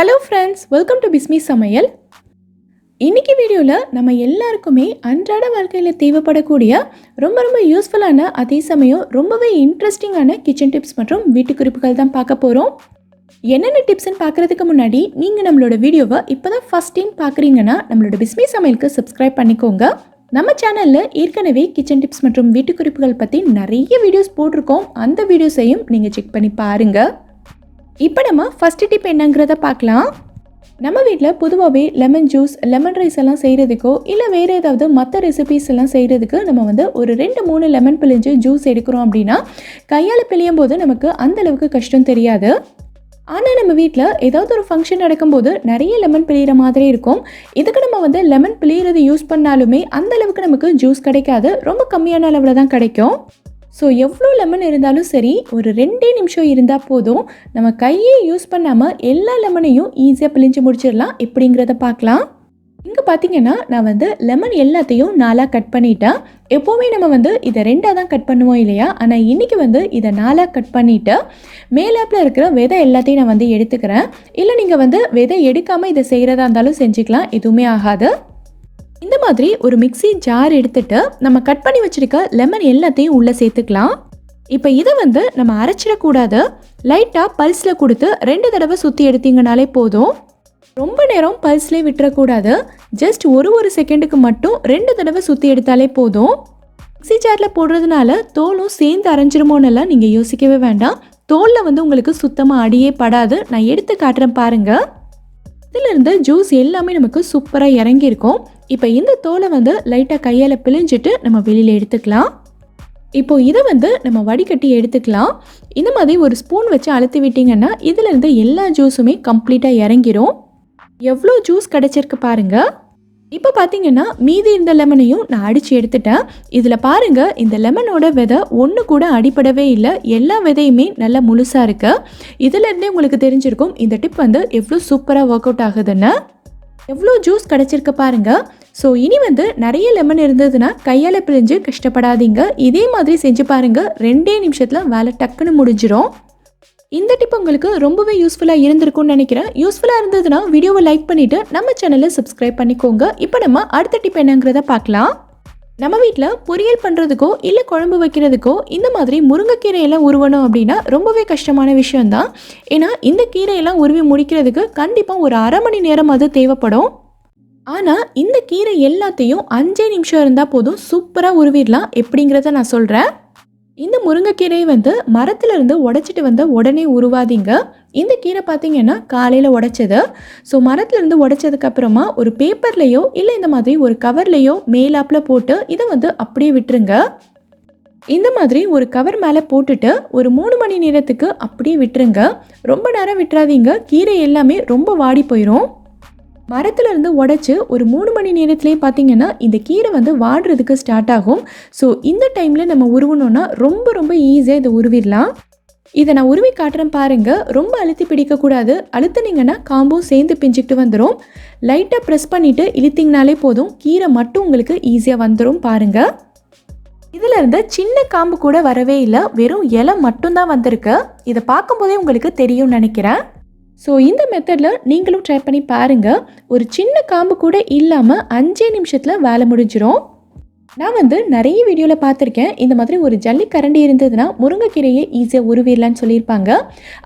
Hello friends welcome to Bismi சமையல் இன்னைக்கு வீடியோவில் நம்ம எல்லாருக்குமே அன்றாட வாழ்க்கையில் தேவைப்படக்கூடிய ரொம்ப ரொம்ப யூஸ்ஃபுல்லான அதே சமயம் ரொம்பவே இன்ட்ரெஸ்டிங்கான கிச்சன் டிப்ஸ் மற்றும் வீட்டு குறிப்புகள் தான் பார்க்க போகிறோம் என்னென்ன டிப்ஸ்ன்னு பார்க்குறதுக்கு முன்னாடி நீங்கள் நம்மளோட வீடியோவை இப்போ தான் ஃபஸ்ட் டைம் பார்க்குறீங்கன்னா நம்மளோட பிஸ்மி சமையலுக்கு சப்ஸ்கிரைப் பண்ணிக்கோங்க. நம்ம சேனலில் ஏற்கனவே கிச்சன் டிப்ஸ் மற்றும் வீட்டு குறிப்புகள் பற்றி நிறைய வீடியோஸ் போட்டிருக்கோம். அந்த வீடியோஸையும் நீங்கள் செக் பண்ணி பாருங்கள் இப்போ நம்ம ஃபஸ்ட்டு டிப் என்னங்கிறத பார்க்கலாம். நம்ம வீட்டில் பொதுவாகவே லெமன் ஜூஸ் லெமன் ரைஸ் எல்லாம் செய்கிறதுக்கோ இல்லை வேறு ஏதாவது மற்ற ரெசிபீஸ் எல்லாம் செய்கிறதுக்கு நம்ம வந்து ஒரு ரெண்டு மூணு லெமன் பிழிஞ்சு ஜூஸ் எடுக்கிறோம் அப்படின்னா கையால் பிழியும் போது நமக்கு அந்த அளவுக்கு கஷ்டம் தெரியாது. ஆனால் நம்ம வீட்டில் ஏதாவது ஒரு ஃபங்க்ஷன் நடக்கும்போது நிறைய லெமன் பிழிகிற மாதிரி இருக்கும். இதுக்கு நம்ம வந்து லெமன் பிழியறது யூஸ் பண்ணாலுமே அந்தளவுக்கு நமக்கு ஜூஸ் கிடைக்காது. ரொம்ப கம்மியான அளவில் தான் கிடைக்கும். ஸோ எவ்வளோ லெமன் இருந்தாலும் சரி ஒரு ரெண்டே நிமிஷம் இருந்தால் போதும். நம்ம கையை யூஸ் பண்ணாமல் எல்லா லெமனையும் ஈஸியாக பிழிஞ்சு முடிச்சிடலாம். எப்படிங்கிறத பார்க்கலாம். இங்கே பார்த்தீங்கன்னா நான் வந்து லெமன் எல்லாத்தையும் நாலாக கட் பண்ணிட்டேன். எப்போவுமே நம்ம வந்து இதை ரெண்டாக தான் கட் பண்ணுவோம் இல்லையா? ஆனால் இன்றைக்கி வந்து இதை நாலாக கட் பண்ணிவிட்டு மேலாப்பில் இருக்கிற விதை எல்லாத்தையும் நான் வந்து எடுத்துக்கிறேன். இல்லை நீங்கள் வந்து விதை எடுக்காமல் இதை செய்கிறதா இருந்தாலும் செஞ்சுக்கலாம். எதுவுமே ஆகாது. இந்த மாதிரி ஒரு மிக்ஸி ஜார் எடுத்துட்டு நம்ம கட் பண்ணி வச்சிருக்க லெமன் எல்லாத்தையும் உள்ளே சேர்த்துக்கலாம். இப்போ இதை வந்து நம்ம அரைச்சிடக்கூடாது. லைட்டாக பல்ஸில் கொடுத்து ரெண்டு தடவை சுற்றி எடுத்தீங்கனாலே போதும். ரொம்ப நேரம் பல்ஸ்லேயே விட்டுறக்கூடாது. ஜஸ்ட் ஒரு ஒரு செகண்டுக்கு மட்டும் ரெண்டு தடவை சுற்றி எடுத்தாலே போதும். மிக்ஸி ஜாரில் போடுறதுனால தோலும் சேர்ந்து அரைஞ்சிருமோன்னெல்லாம் நீங்கள் யோசிக்கவே வேண்டாம். தோலில் வந்து உங்களுக்கு சுத்தமாக அடியே படாது. நான் எடுத்து காட்டுறேன் பாருங்கள் இதிலிருந்து ஜூஸ் எல்லாமே நமக்கு சூப்பராக இறங்கியிருக்கும். இப்போ இந்த தோலை வந்து லைட்டாக கையால் பிழிஞ்சிட்டு நம்ம வெளியில் எடுத்துக்கலாம். இப்போ இதை வந்து நம்ம வடிகட்டி எடுத்துக்கலாம். இந்த மாதிரி ஒரு ஸ்பூன் வச்சு அழுத்தி விட்டிங்கன்னா இதிலிருந்து எல்லா ஜூஸுமே கம்ப்ளீட்டாக இறங்கிரும். எவ்வளோ ஜூஸ் கிடச்சிருக்கு பாருங்கள் இப்போ பார்த்தீங்கன்னா மீதி இந்த லெமனையும் நான் அடித்து எடுத்துட்டேன். இதில் பாருங்கள் இந்த லெமனோட விதை ஒன்று கூட அடிப்படவே இல்லை. எல்லா விதையுமே நல்லா முழுசாக இருக்கு. இதிலேருந்தே உங்களுக்கு தெரிஞ்சிருக்கும் இந்த டிப் வந்து எவ்வளோ சூப்பராக ஒர்க் அவுட் ஆகுதுன்னு. எவ்வளோ ஜூஸ் கிடச்சிருக்கு பாருங்கள் ஸோ இனி வந்து நிறைய லெமன் இருந்ததுன்னா கையால் பிழிஞ்சு கஷ்டப்படாதீங்க. இதே மாதிரி செஞ்சு பாருங்கள் ரெண்டே நிமிஷத்தில் வேலை டக்குன்னு முடிஞ்சிடும் இந்த டிப் உங்களுக்கு ரொம்பவே யூஸ்ஃபுல்லாக இருந்திருக்கும்னு நினைக்கிறேன். யூஸ்ஃபுல்லாக இருந்ததுன்னா வீடியோவை லைக் பண்ணிவிட்டு நம்ம சேனலை சப்ஸ்கிரைப் பண்ணிக்கோங்க. இப்போ நம்ம அடுத்த டிப் என்னங்கிறத பார்க்கலாம். நம்ம வீட்டில் பொரியல் பண்ணுறதுக்கோ இல்லை குழம்பு வைக்கிறதுக்கோ இந்த மாதிரி முருங்கைக்கீரையெல்லாம் உருவணும் அப்படின்னா ரொம்பவே கஷ்டமான விஷயந்தான் ஏன்னா இந்த கீரையெல்லாம் உருவி முடிக்கிறதுக்கு கண்டிப்பாக ஒரு அரை மணி நேரம் அது தேவைப்படும். ஆனால் இந்த கீரை எல்லாத்தையும் அஞ்சே நிமிஷம் இருந்தால் போதும் சூப்பராக உருவிடலாம். எப்படிங்கிறத நான் சொல்கிறேன் இந்த முருங்கைக்கீரையை வந்து மரத்துல இருந்து உடைச்சிட்டு வந்து உடனே உருவாதீங்க. இந்த கீரை பார்த்தீங்கன்னா காலையில் உடைச்சது. ஸோ மரத்துலேருந்து உடைச்சதுக்கப்புறமா ஒரு பேப்பர்லேயோ இல்லை இந்த மாதிரி ஒரு கவர்லேயோ மேலாப்பில் போட்டு இதை வந்து அப்படியே விட்டுருங்க. இந்த மாதிரி ஒரு கவர் மேலே போட்டுட்டு ஒரு மூணு மணி நேரத்துக்கு அப்படியே விட்டுருங்க. ரொம்ப நேரம் விட்டுறாதீங்க. கீரை எல்லாமே ரொம்ப வாடி போயிடும் மரத்துலேருந்து இருந்து ஒரு மூணு மணி நேரத்துலேயே பார்த்தீங்கன்னா இந்த கீரை வந்து வாடுறதுக்கு ஸ்டார்ட் ஆகும். ஸோ இந்த டைமில் நம்ம உருவணும்னா ரொம்ப ரொம்ப ஈஸியாக இதை உருவிடலாம். இதை நான் உருவி காட்டுறேன் பாருங்கள் ரொம்ப அழுத்தி பிடிக்கக்கூடாது அழுத்துனீங்கன்னா காம்பும் சேர்ந்து பிஞ்சிக்கிட்டு வந்துடும் லைட்டாக ப்ரெஸ் பண்ணிவிட்டு இழுத்திங்கனாலே போதும். கீரை மட்டும் உங்களுக்கு ஈஸியாக வந்துடும் பாருங்கள் இதில் இருந்த சின்ன காம்பு கூட வரவே இல்லை. வெறும் இலை மட்டும்தான் வந்திருக்கு. இதை பார்க்கும்போதே உங்களுக்கு தெரியும்னு நினைக்கிறேன். ஸோ இந்த மெத்தடில் நீங்களும் ட்ரை பண்ணி பாருங்கள் ஒரு சின்ன காம்பு கூட இல்லாமல் அஞ்சே நிமிஷத்தில் வேலை முடிஞ்சிடும் நான் வந்து நிறைய வீடியோவில் பார்த்துருக்கேன். இந்த மாதிரி ஒரு ஜல்லி கரண்டி இருந்ததுன்னா முருங்கைக்கீரையை ஈஸியாக உருவிடலான்னு சொல்லியிருப்பாங்க.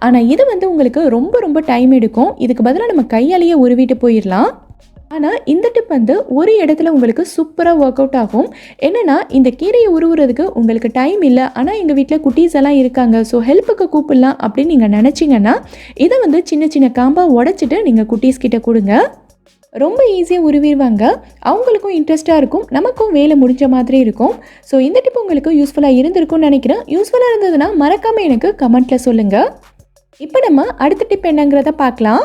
ஆனால் இது வந்து உங்களுக்கு ரொம்ப ரொம்ப டைம் எடுக்கும். இதுக்கு பதிலாக நம்ம கையாலேயே உருவிட்டு போயிடலாம். ஆனால் இந்த டிப் வந்து ஒரு இடத்துல உங்களுக்கு சூப்பராக ஒர்க் அவுட் ஆகும். என்னென்னா இந்த கீரையை உருவுறதுக்கு உங்களுக்கு டைம் இல்லை. ஆனால் எங்கள் வீட்டில் குட்டீஸ் எல்லாம் இருக்காங்க. ஸோ ஹெல்ப்புக்கு கூப்பிடலாம் அப்படின்னு நீங்கள் நினச்சிங்கன்னா இதை வந்து சின்ன சின்ன காம்பாக உடச்சிட்டு நீங்கள் குட்டீஸ் கிட்டே கொடுங்க. ரொம்ப ஈஸியாக உருவிடுவாங்க. அவங்களுக்கும் இன்ட்ரெஸ்ட்டாக இருக்கும். நமக்கும் வேலை முடிஞ்ச மாதிரி இருக்கும். ஸோ இந்த டிப் உங்களுக்கு யூஸ்ஃபுல்லாக இருந்திருக்கும்னு நினைக்கிறேன். யூஸ்ஃபுல்லாக இருந்ததுன்னா மறக்காமல் எனக்கு கமெண்ட்டில் சொல்லுங்கள் இப்போ நம்ம அடுத்த டிப் என்னங்கிறத பார்க்கலாம்.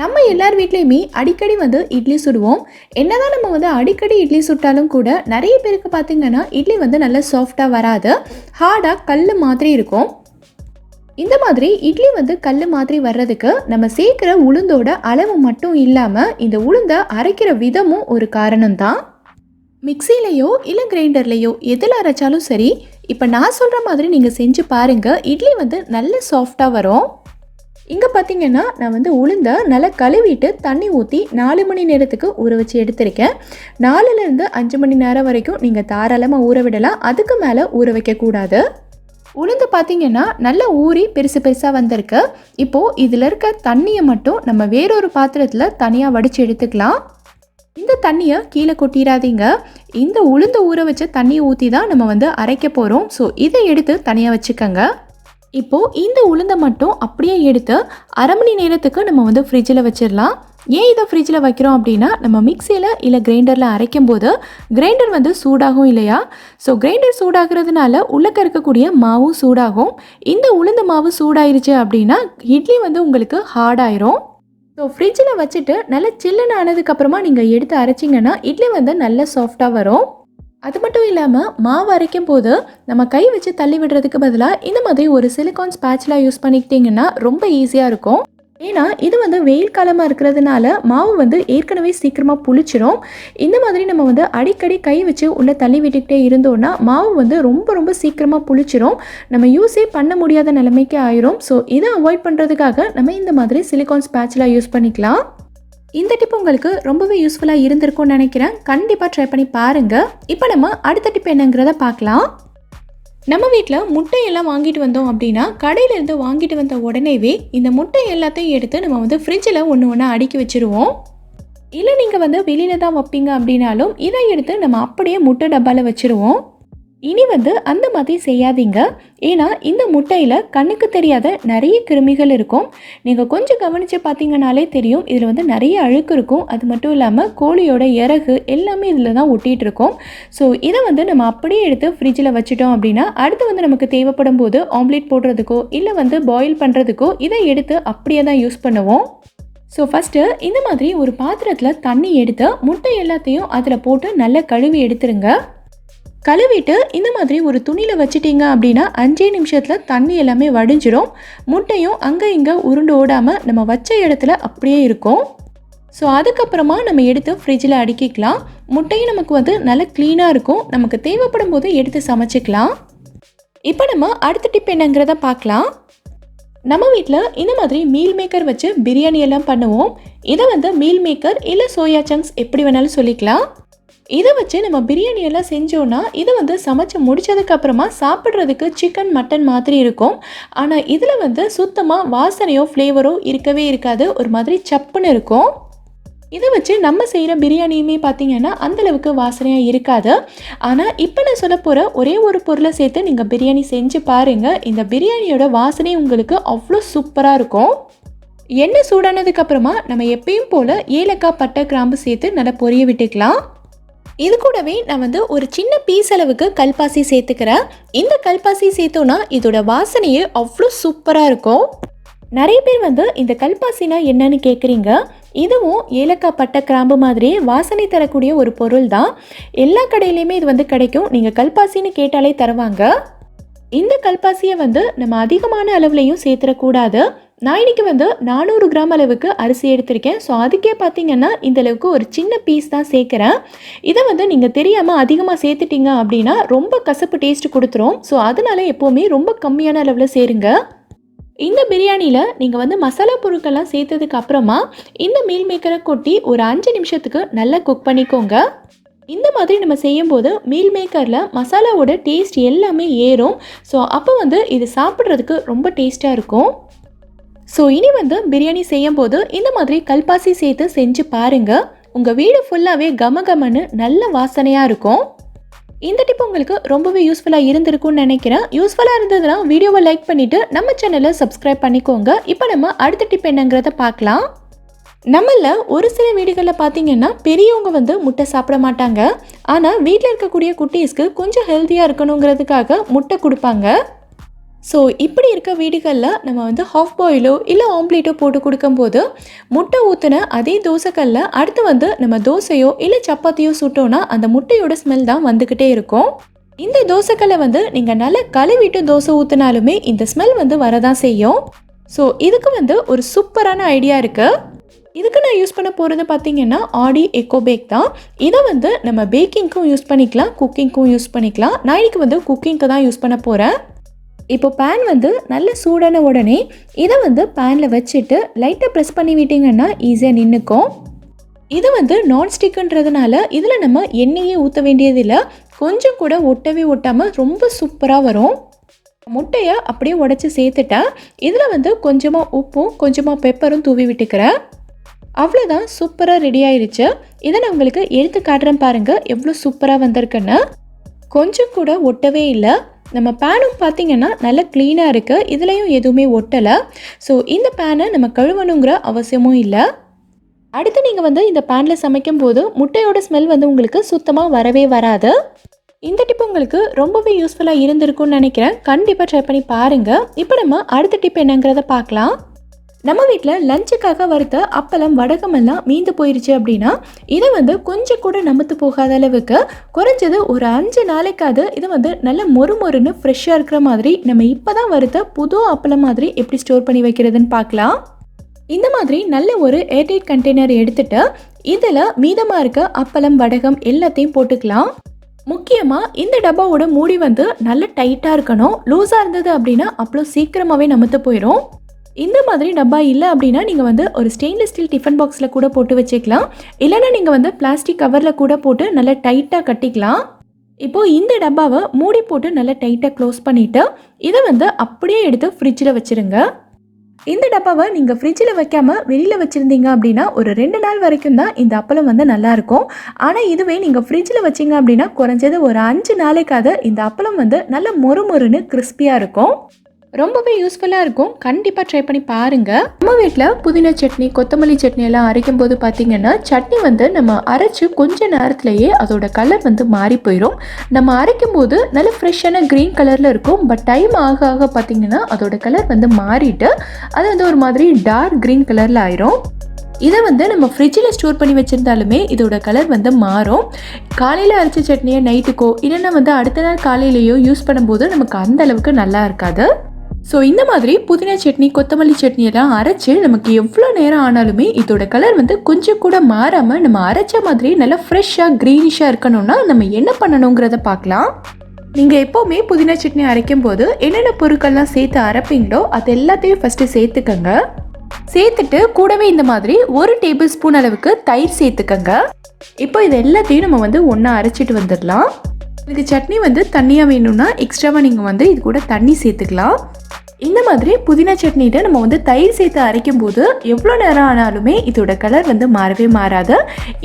நம்ம எல்லார் வீட்லேயுமே அடிக்கடி வந்து இட்லி சுடுவோம். என்னதான் நம்ம வந்து அடிக்கடி இட்லி சுட்டாலும் கூட நிறைய பேருக்கு பார்த்தீங்கன்னா இட்லி வந்து நல்லா சாஃப்டாக வராது. ஹார்டாக கல் மாதிரி இருக்கும். இந்த மாதிரி இட்லி வந்து கல் மாதிரி வர்றதுக்கு நம்ம சேர்க்குற உளுந்தோட அளவு மட்டும் இல்லாமல் இந்த உளுந்தை அரைக்கிற விதமும் ஒரு காரணம்தான். மிக்சிலேயோ இல்லை கிரைண்டர்லேயோ எதில் அரைச்சாலும் சரி இப்போ நான் சொல்கிற மாதிரி நீங்கள் செஞ்சு பாருங்கள் இட்லி வந்து நல்ல சாஃப்டாக வரும். இங்கே பார்த்தீங்கன்னா நான் வந்து உளுந்த நல்லா கழுவிட்டு தண்ணி ஊற்றி நாலு மணி நேரத்துக்கு ஊற வச்சு எடுத்திருக்கேன். நாலுலேருந்து அஞ்சு மணி நேரம் வரைக்கும் நீங்கள் தாராளமாக ஊற விடலாம். அதுக்கு மேலே ஊற வைக்கக்கூடாது உளுந்து பார்த்தீங்கன்னா நல்லா ஊறி பெருசு பெருசாக வந்திருக்கு. இப்போது இதில் இருக்க தண்ணியை மட்டும் நம்ம வேறொரு பாத்திரத்தில் தனியாக வடித்து எடுத்துக்கலாம். இந்த தண்ணியை கீழே கொட்டிடாதீங்க. இந்த உளுந்து ஊற வச்ச தண்ணியை ஊற்றி தான் நம்ம வந்து அரைக்க போகிறோம் ஸோ இதை எடுத்து தனியாக வச்சுக்கோங்க. இப்போது இந்த உளுந்தை மட்டும் அப்படியே எடுத்து அரை மணி நேரத்துக்கு நம்ம வந்து ஃப்ரிட்ஜில் வச்சிடலாம். ஏன் இதை ஃப்ரிட்ஜில் வைக்கிறோம் அப்படின்னா நம்ம மிக்சியில் இல்லை கிரைண்டரில் அரைக்கும் போது கிரைண்டர் வந்து சூடாகும் இல்லையா? ஸோ கிரைண்டர் சூடாகிறதுனால உள்ளக்க இருக்கக்கூடிய மாவும் சூடாகும். இந்த உளுந்து மாவு சூடாயிருச்சு அப்படின்னா இட்லி வந்து உங்களுக்கு ஹார்டாயிரும் ஸோ ஃப்ரிட்ஜில் வச்சுட்டு நல்லா சில்லுன்னு ஆனதுக்கப்புறமா நீங்கள் எடுத்து அரைச்சிங்கன்னா இட்லி வந்து நல்ல சாஃப்டாக வரும். அது மட்டும் இல்லாமல் மாவு அரைக்கும் போது நம்ம கை வச்சு தள்ளி விடுறதுக்கு பதிலாக இந்த மாதிரி ஒரு சிலிகான் ஸ்பேட்ச்லாம் யூஸ் பண்ணிக்கிட்டிங்கன்னா ரொம்ப ஈஸியாக இருக்கும். ஏன்னா இது வந்து வெயில் காலமாக இருக்கிறதுனால மாவு வந்து ஏற்கனவே சீக்கிரமாக புளிச்சிரும். இந்த மாதிரி நம்ம வந்து அடிக்கடி கை வச்சு உள்ளே தள்ளி விட்டுக்கிட்டே இருந்தோம்னா மாவு வந்து ரொம்ப ரொம்ப சீக்கிரமாக புளிச்சிரும். நம்ம யூஸே பண்ண முடியாத நிலைமைக்கு ஆயிரும். ஸோ இதை அவாய்ட் பண்ணுறதுக்காக நம்ம இந்த மாதிரி சிலிகான் ஸ்பேட்ச்லாம் யூஸ் பண்ணிக்கலாம். இந்த டிப் உங்களுக்கு ரொம்பவே யூஸ்ஃபுல்லாக இருந்திருக்கும்னு நினைக்கிறேன். கண்டிப்பாக ட்ரை பண்ணி பாருங்கள் இப்போ நம்ம அடுத்த டிப் என்னங்கிறத பார்க்கலாம். நம்ம வீட்டில் முட்டையெல்லாம் வாங்கிட்டு வந்தோம் அப்படின்னா கடையிலேருந்து வாங்கிட்டு வந்த உடனேவே இந்த முட்டை எல்லாத்தையும் எடுத்து நம்ம வந்து ஃப்ரிட்ஜில் ஒன்று ஒன்றா அடுக்கி வச்சுருவோம். இல்லை நீங்கள் வந்து வெளியில் தான் வைப்பீங்க அப்படின்னாலும் இதை எடுத்து நம்ம அப்படியே முட்டை டப்பாவில் வச்சுருவோம். இனி வந்து அந்த மாதிரி செய்யாதீங்க. ஏன்னா இந்த முட்டையில் கண்ணுக்கு தெரியாத நிறைய கிருமிகள் இருக்கும். நீங்கள் கொஞ்சம் கவனித்து பார்த்தீங்கனாலே தெரியும். இதில் வந்து நிறைய அழுக்கு இருக்கும். அது மட்டும் இல்லாமல் கோழியோட இறகு எல்லாமே இதில் தான் ஒட்டிகிட்டு இருக்கும். ஸோ இதை வந்து நம்ம அப்படியே எடுத்து ஃப்ரிட்ஜில் வச்சுட்டோம் அப்படின்னா அடுத்து வந்து நமக்கு தேவைப்படும் போது ஆம்லேட் போடுறதுக்கோ இல்லை வந்து பாயில் பண்ணுறதுக்கோ இதை எடுத்து அப்படியே தான் யூஸ் பண்ணுவோம். ஸோ ஃபஸ்ட்டு இந்த மாதிரி ஒரு பாத்திரத்தில் தண்ணி எடுத்து முட்டை எல்லாத்தையும் அதில் போட்டு நல்லா கழுவி எடுத்துருங்க. கழுவிட்டு இந்த மாதிரி ஒரு துணியில் வச்சிட்டிங்க அப்படின்னா அஞ்சே நிமிஷத்தில் தண்ணி எல்லாமே வடிஞ்சிடும். முட்டையும் அங்கே இங்கே உருண்டு ஓடாமல் நம்ம வச்ச இடத்துல அப்படியே இருக்கும். ஸோ அதுக்கப்புறமா நம்ம எடுத்து ஃப்ரிட்ஜில் அடுக்கிக்கலாம். முட்டையும் நமக்கு வந்து நல்லா க்ளீனாக இருக்கும். நமக்கு தேவைப்படும் போது எடுத்து சமைச்சிக்கலாம். இப்போ நம்ம அடுத்த டிப் என்னங்கிறத பார்க்கலாம். நம்ம வீட்டில் இந்த மாதிரி மீல் மேக்கர் வச்சு பிரியாணி எல்லாம் பண்ணுவோம். இதை வந்து மீல் மேக்கர் இல்லை சோயா சங்க்ஸ் எப்படி வேணாலும் சொல்லிக்கலாம். இதை வச்சு நம்ம பிரியாணி எல்லாம் செஞ்சோன்னா இது வந்து சமைச்சு முடிச்சதுக்கப்புறமா சாப்பிட்றதுக்கு சிக்கன் மட்டன் மாதிரி இருக்கும். ஆனால் இதில் வந்து சுத்தமாக வாசனையோ ஃப்ளேவரோ இருக்கவே இருக்காது. ஒரு மாதிரி சப்புன்னு இருக்கும். இதை வச்சு நம்ம செய்கிற பிரியாணியுமே பார்த்தீங்கன்னா அந்தளவுக்கு வாசனையாக இருக்காது. ஆனால் இப்போ நான் சொல்ல போகிற ஒரே ஒரு பொருளை சேர்த்து நீங்கள் பிரியாணி செஞ்சு பாருங்கள் இந்த பிரியாணியோட வாசனை உங்களுக்கு அவ்வளோ சூப்பராக இருக்கும். எண்ணெய் சூடானதுக்கப்புறமா நம்ம எப்பயும் போல் ஏலக்காய் பட்டை கிராம்பு சேர்த்து நல்லா பொரிய விட்டுக்கலாம். இது கூடவே நான் வந்து ஒரு சின்ன பீஸ் அளவுக்கு கல்பாசி சேர்த்துக்கிறேன். இந்த கல்பாசி சேர்த்தோன்னா இதோட வாசனையே அவ்வளோ சூப்பராக இருக்கும். நிறைய பேர் வந்து இந்த கல்பாசினா என்னன்னு கேட்குறீங்க இதுவும் ஏலக்காய் பட்டை கிராம்பு மாதிரியே வாசனை தரக்கூடிய ஒரு பொருள் தான் எல்லா கடையிலையுமே இது வந்து கிடைக்கும். நீங்கள் கல்பாசின்னு கேட்டாலே தருவாங்க. இந்த கல்பாசியை வந்து நம்ம அதிகமான அளவுலையும் சேர்த்துடக்கூடாது. நான் இன்றைக்கி வந்து நானூறு கிராம் அளவுக்கு அரிசி எடுத்திருக்கேன். ஸோ அதுக்கே பார்த்தீங்கன்னா இந்த அளவுக்கு ஒரு சின்ன பீஸ் தான் சேர்க்குறேன். இதை வந்து நீங்கள் தெரியாமல் அதிகமாக சேர்த்துட்டீங்க அப்படின்னா ரொம்ப கசப்பு டேஸ்ட் கொடுத்துரும். ஸோ அதனால எப்போவுமே ரொம்ப கம்மியான அளவில் சேருங்க. இந்த பிரியாணியில் நீங்கள் வந்து மசாலா பொருட்கள்லாம் சேர்த்ததுக்கு அப்புறமா இந்த மீல் மேக்கரை கொட்டி ஒரு அஞ்சு நிமிஷத்துக்கு நல்லா குக் பண்ணிக்கோங்க. இந்த மாதிரி நம்ம செய்யும்போது மீல் மேக்கரில் மசாலாவோட டேஸ்ட் எல்லாமே ஏறும். ஸோ அப்போ வந்து இது சாப்பிட்றதுக்கு ரொம்ப டேஸ்ட்டாக இருக்கும். ஸோ இனி வந்து பிரியாணி செய்யும்போது இந்த மாதிரி கல்பாசி சேர்த்து செஞ்சு பாருங்கள் உங்கள் வீடு ஃபுல்லாகவே கம கமன்னு நல்ல வாசனையாக இருக்கும். இந்த டிப் உங்களுக்கு ரொம்பவே யூஸ்ஃபுல்லாக இருந்திருக்கும்னு நினைக்கிறேன். யூஸ்ஃபுல்லாக இருந்ததுன்னா வீடியோவை லைக் பண்ணிவிட்டு நம்ம சேனலை சப்ஸ்கிரைப் பண்ணிக்கோங்க. இப்போ நம்ம அடுத்த டிப் என்னங்கிறத பார்க்கலாம். நம்மள ஒரு சில வீடுகளில் பார்த்தீங்கன்னா பெரியவங்க வந்து முட்டை சாப்பிட மாட்டாங்க. ஆனால் வீட்டில் இருக்கக்கூடிய குட்டீஸ்க்கு கொஞ்சம் ஹெல்த்தியாக இருக்கணுங்கிறதுக்காக முட்டை கொடுப்பாங்க. ஸோ இப்படி இருக்க வீடுகளில் நம்ம வந்து ஹாஃப் பாயிலோ இல்லை ஆம்லேட்டோ போட்டு கொடுக்கும்போது முட்டை ஊற்றின அதே தோசைக்கல்ல அடுத்து வந்து நம்ம தோசையோ இல்லை சப்பாத்தியோ சுட்டோன்னா அந்த முட்டையோட ஸ்மெல் தான் வந்துக்கிட்டே இருக்கும். இந்த தோசைக்கல்லை வந்து நீங்கள் நல்லா கழுவிட்டு தோசை ஊற்றினாலுமே இந்த ஸ்மெல் வந்து வரதான் செய்யும். ஸோ இதுக்கு வந்து ஒரு சூப்பரான ஐடியா இருக்குது இதுக்கு நான் யூஸ் பண்ண போகிறது பார்த்தீங்கன்னா ஆடி எக்கோ பேக் தான். இதை வந்து நம்ம பேக்கிங்க்கும் யூஸ் பண்ணிக்கலாம் குக்கிங்க்கும் யூஸ் பண்ணிக்கலாம். நான் இன்னைக்கு வந்து குக்கிங்க்கு தான் யூஸ் பண்ண போகிறேன் இப்போ பேன் வந்து நல்ல சூடான உடனே இதை வந்து பேனில் வச்சுட்டு லைட்டாக ப்ரெஸ் பண்ணி விட்டிங்கன்னா ஈஸியாக நின்றுக்கும் இது வந்து நான்ஸ்டிக்குன்றதுனால இதில் நம்ம எண்ணெயே ஊற்ற வேண்டியதில்லை. கொஞ்சம் கூட ஒட்டவே ஒட்டாமல் ரொம்ப சூப்பராக வரும். முட்டையை அப்படியே உடச்சி சேர்த்துட்டேன். இதில் வந்து கொஞ்சமாக உப்பும் கொஞ்சமாக பெப்பரும் தூவி விட்டுக்கிறேன். அவ்வளோதான் சூப்பராக ரெடி ஆயிடுச்சு இதை நான் உங்களுக்கு எடுத்து காட்டுறேன் பாருங்கள் எவ்வளோ சூப்பராக வந்திருக்குன்னு. கொஞ்சம் கூட ஒட்டவே இல்லை. நம்ம பேனும் பார்த்தீங்கன்னா நல்லா க்ளீனாக இருக்குது இதுலேயும் எதுவுமே ஒட்டலை. ஸோ இந்த பேனை நம்ம கழுவணுங்கிற அவசியமும் இல்லை. அடுத்து நீங்கள் வந்து இந்த பேனில் சமைக்கும் போது முட்டையோட ஸ்மெல் வந்து உங்களுக்கு சுத்தமாக வரவே வராது. இந்த டிப் உங்களுக்கு ரொம்பவே யூஸ்ஃபுல்லாக இருந்திருக்கும்னு நினைக்கிறேன். கண்டிப்பாக ட்ரை பண்ணி பாருங்கள் இப்போ நம்ம அடுத்த டிப் என்னங்கிறத பார்க்கலாம். நம்ம வீட்டில் லஞ்சுக்காக வறுத்த அப்பளம் வடகமெல்லாம் மீந்து போயிருச்சு அப்படின்னா இதை வந்து கொஞ்சம் கூட நமத்து போகாத அளவுக்கு குறைஞ்சது ஒரு அஞ்சு நாளைக்காவது இது வந்து நல்ல மொறு மொறுன்னு ஃப்ரெஷ்ஷாக இருக்கிற மாதிரி நம்ம இப்போ தான் வறுத்த புது அப்பளம் மாதிரி எப்படி ஸ்டோர் பண்ணி வைக்கிறதுன்னு பார்க்கலாம். இந்த மாதிரி நல்ல ஒரு ஏர்டைட் கண்டெய்னர் எடுத்துட்டு இதில் மீதமாக இருக்க அப்பளம் வடகம் எல்லாத்தையும் போட்டுக்கலாம். முக்கியமாக இந்த டப்பாவோட மூடி வந்து நல்ல டைட்டாக இருக்கணும். லூஸாக இருந்தது அப்படின்னா அவ்வளோ சீக்கிரமாகவே நமத்து போயிடும் இந்த மாதிரி டப்பா இல்லை அப்படின்னா நீங்கள் வந்து ஒரு ஸ்டெயின்லெஸ் ஸ்டீல் டிஃபன் பாக்ஸில் கூட போட்டு வச்சுக்கலாம். இல்லைன்னா நீங்கள் வந்து பிளாஸ்டிக் கவரில் கூட போட்டு நல்லா டைட்டாக கட்டிக்கலாம். இப்போது இந்த டப்பாவை மூடி போட்டு நல்லா டைட்டாக க்ளோஸ் பண்ணிவிட்டு இதை வந்து அப்படியே எடுத்து ஃப்ரிட்ஜில் வச்சுருங்க. இந்த டப்பாவை நீங்கள் ஃப்ரிட்ஜில் வைக்காமல் வெளியில் வச்சுருந்தீங்க அப்படின்னா ஒரு ரெண்டு நாள் வரைக்கும் தான் இந்த அப்பளம் வந்து நல்லாயிருக்கும் ஆனால் இதுவே நீங்கள் ஃப்ரிட்ஜில் வச்சிங்க அப்படின்னா குறைஞ்சது ஒரு அஞ்சு நாளைக்காவது இந்த அப்பளம் வந்து நல்ல மொறு மொறுன்னு கிறிஸ்பியாக இருக்கும். ரொம்பவே யூஸ்ஃபுல்லாக இருக்கும். கண்டிப்பாக ட்ரை பண்ணி பாருங்கள் நம்ம வீட்டில் புதினா சட்னி கொத்தமல்லி சட்னி எல்லாம் அரைக்கும் போது பார்த்தீங்கன்னா சட்னி வந்து நம்ம அரைச்சி கொஞ்ச நேரத்துலையே அதோட கலர் வந்து மாறி போயிடும் நம்ம அரைக்கும் போது நல்ல ஃப்ரெஷ்ஷான க்ரீன் கலரில் இருக்கும். பட் டைம் ஆக ஆக பார்த்தீங்கன்னா அதோட கலர் வந்து மாறிட்டு அது வந்து ஒரு மாதிரி டார்க் க்ரீன் கலரில் ஆயிரும். இதை வந்து நம்ம ஃப்ரிட்ஜில் ஸ்டோர் பண்ணி வச்சுருந்தாலுமே இதோட கலர் வந்து மாறும். காலையில் அரைச்ச சட்னியை நைட்டுக்கோ இல்லைன்னா வந்து அடுத்த நாள் காலையிலேயோ யூஸ் பண்ணும்போது நமக்கு அந்த அளவுக்கு நல்லா இருக்காது. ஸோ இந்த மாதிரி புதினா சட்னி கொத்தமல்லி சட்னி எல்லாம் அரைச்சு நமக்கு எவ்வளோ நேரம் ஆனாலுமே இதோட கலர் வந்து கொஞ்சம் கூட மாறாமல் நம்ம அரைச்ச மாதிரி நல்லா ஃப்ரெஷ்ஷாக க்ரீனிஷாக இருக்கணும்னா நம்ம என்ன பண்ணணுங்கிறத பார்க்கலாம். நீங்கள் எப்போவுமே புதினா சட்னி அரைக்கும் போது என்னென்ன பொருட்கள்லாம் சேர்த்து அரைப்பீங்களோ அது எல்லாத்தையும் ஃபஸ்ட்டு சேர்த்துக்கங்க. சேர்த்துட்டு கூடவே இந்த மாதிரி ஒரு டேபிள் ஸ்பூன் அளவுக்கு தயிர் சேர்த்துக்கங்க. இப்போ இது எல்லாத்தையும் நம்ம வந்து ஒன்றா அரைச்சிட்டு வந்துடலாம். இது சட்னி வந்து தண்ணியாக வேணும்னா எக்ஸ்ட்ராவாக நீங்கள் வந்து இது கூட தண்ணி சேர்த்துக்கலாம். இந்த மாதிரி புதினா சட்னிகிட்ட நம்ம வந்து தயிர் சேர்த்து அரைக்கும் போது எவ்வளோ நேரம் ஆனாலுமே இதோட கலர் வந்து மாறவே மாறாது.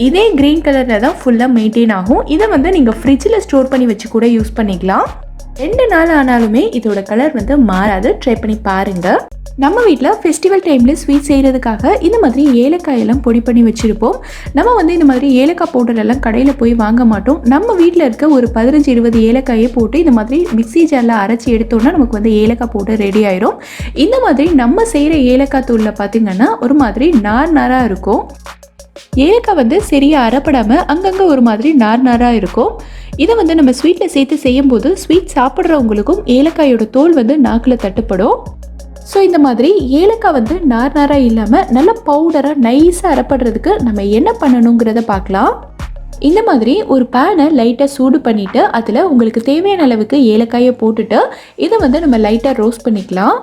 இதே க்ரீன் கலரில் தான் ஃபுல்லாக மெயின்டைன் ஆகும். இதை வந்து நீங்கள் ஃப்ரிட்ஜில் ஸ்டோர் பண்ணி வச்சு கூட யூஸ் பண்ணிக்கலாம். ரெண்டு நாள் ஆனாலுமே இதோட கலர் வந்து மாறாது. ட்ரை பண்ணி பாருங்கள் நம்ம வீட்டில் ஃபெஸ்டிவல் டைமில் ஸ்வீட் செய்கிறதுக்காக இந்த மாதிரி ஏலக்காயெல்லாம் பொடி பண்ணி வச்சுருப்போம். நம்ம வந்து இந்த மாதிரி ஏலக்காய் பவுடர் எல்லாம் கடையில் போய் வாங்க மாட்டோம். நம்ம வீட்டில் இருக்க ஒரு பதினஞ்சு இருபது ஏலக்காயை போட்டு இந்த மாதிரி மிக்ஸி ஜாரில் அரைச்சி எடுத்தோம்னா நமக்கு வந்து ஏலக்காய் பவுடர் ரெடி ஆயிரும். இந்த மாதிரி நம்ம செய்கிற ஏலக்காய் தூளில் பார்த்திங்கன்னா ஒரு மாதிரி நார் நாராக இருக்கும். ஏலக்காய் வந்து சரியாக அறப்படாமல் அங்கங்கே ஒரு மாதிரி நார் நாராக இருக்கும். இதை வந்து நம்ம ஸ்வீட்டில் சேர்த்து செய்யும்போது ஸ்வீட் சாப்பிட்றவங்களுக்கும் ஏலக்காயோட தோல் வந்து நாக்கில் தட்டுப்படும். ஸோ இந்த மாதிரி ஏலக்காய் வந்து நார் நாராக இல்லாமல் நல்ல பவுடராக நைஸாக அறப்படுறதுக்கு நம்ம என்ன பண்ணணுங்கிறத பார்க்கலாம். இந்த மாதிரி ஒரு பேனை லைட்டாக சூடு பண்ணிவிட்டு அதில் உங்களுக்கு தேவையான அளவுக்கு ஏலக்காயை போட்டுட்டு இதை வந்து நம்ம லைட்டாக ரோஸ்ட் பண்ணிக்கலாம்.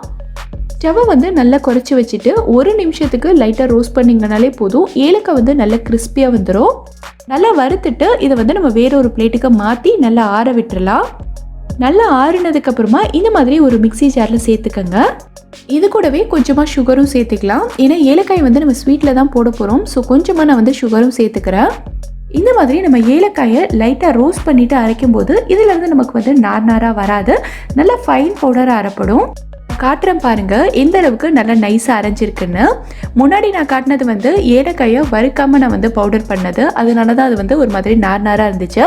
ஸ்டவ்வை வந்து நல்லா குறைச்சி வச்சுட்டு ஒரு நிமிஷத்துக்கு லைட்டாக ரோஸ்ட் பண்ணிங்கனாலே போதும். ஏலக்காய் வந்து நல்லா கிறிஸ்பியாக வந்துடும் நல்லா வறுத்துட்டு இதை வந்து நம்ம வேற ஒரு பிளேட்டுக்கு மாற்றி நல்லா ஆற விட்டுறலாம். நல்லா ஆறுனதுக்கப்புறமா இந்த மாதிரி ஒரு மிக்ஸி ஜாரில் சேர்த்துக்கோங்க. இது கூடவே கொஞ்சமாக சுகரும் சேர்த்துக்கலாம். ஏன்னா ஏலக்காய் வந்து நம்ம ஸ்வீட்டில் தான் போட போகிறோம் ஸோ கொஞ்சமாக நான் வந்து சுகரும் சேர்த்துக்கிறேன். இந்த மாதிரி நம்ம ஏலக்காயை லைட்டாக ரோஸ்ட் பண்ணிவிட்டு அரைக்கும் போது இதிலேருந்து நமக்கு வந்து நார் நாராக வராது. நல்லா ஃபைன் பவுடராக அரைப்படும். காட்டுறேன் பாருங்க. இந்த அளவுக்கு நல்லா நைஸாக அரைஞ்சிருக்குன்னு. முன்னாடி நான் காட்டினது வந்து ஏலக்காயை வறுக்காமல் நான் வந்து பவுடர் பண்ணது. அதனால தான் அது வந்து ஒரு மாதிரி நார் நாராக இருந்துச்சு.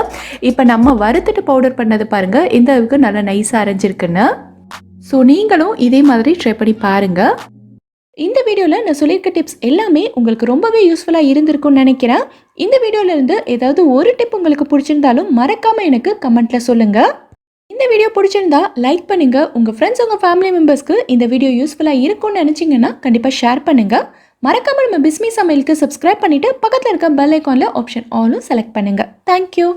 இப்போ நம்ம வறுத்துட்டு பவுடர் பண்ணது பாருங்க. எந்த அளவுக்கு நல்லா நைஸாக அரைஞ்சிருக்குன்னு. ஸோ நீங்களும் இதே மாதிரி ட்ரை பண்ணி பாருங்கள் இந்த வீடியோவில் நான் சொல்லியிருக்க டிப்ஸ் எல்லாமே உங்களுக்கு ரொம்பவே யூஸ்ஃபுல்லாக இருந்திருக்கும்னு நினைக்கிறேன். இந்த வீடியோவிலேருந்து ஏதாவது ஒரு டிப் உங்களுக்கு பிடிச்சிருந்தாலும் மறக்காமல் எனக்கு கமெண்ட்டில் சொல்லுங்கள் இந்த வீடியோ பிடிச்சிருந்தா லைக் பண்ணுங்க. உங்க ஃப்ரெண்ட்ஸ் உங்க ஃபேமிலி மெம்பர்ஸ்க்கு இந்த வீடியோ யூஸ்ஃபுல்லா இருக்கும்னு நினைச்சீங்கன்னா கண்டிப்பா ஷேர் பண்ணுங்க. மறக்காம நம்ம பிஸ்மி சமையலுக்கு சப்ஸ்கிரைப் பண்ணிட்டு பக்கத்தில் இருக்க பெல் ஐக்கான்ல ஆப்ஷன் ஆலும் செலக்ட் பண்ணுங்க. Thank you